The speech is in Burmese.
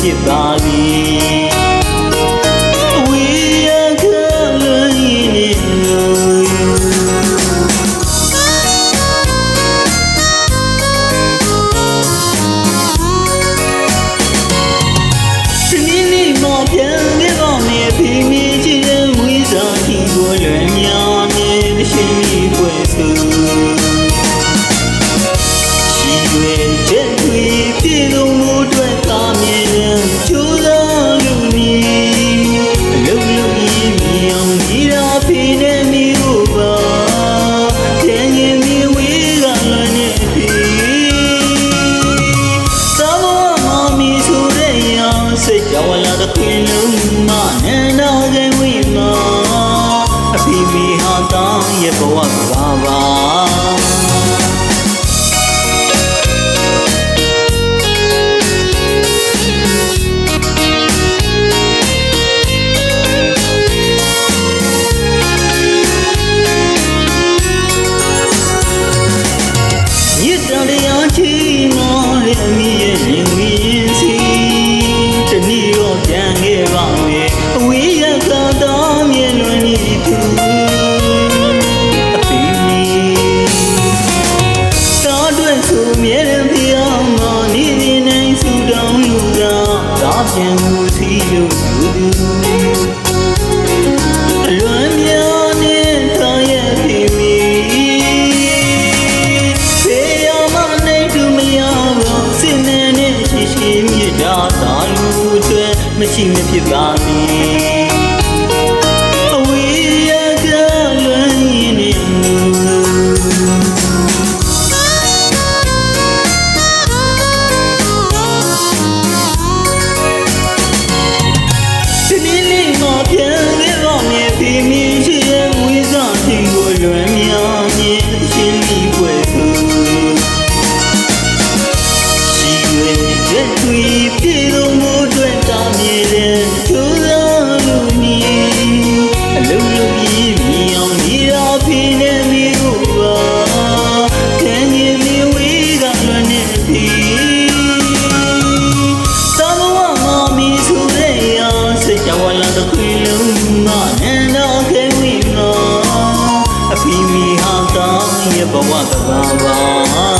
сідаю. けぼわぶわわゆとり ဆိုမြဲတမ်းပြောင်းမောင်းနေနေနိုင်ဆူတောင်းလူတော့သာပြန်မှုစီလို့လူသူအလွန်မြော်နေတောင်းရဲ့ပြီမီဖေးရောမနိုင်သူမရောတော့စင်နေနဲ့ရှိရှိမြေတာသာလူတွေမရှိမဖြစ်ပါဘူး ဘဝသဘာဝ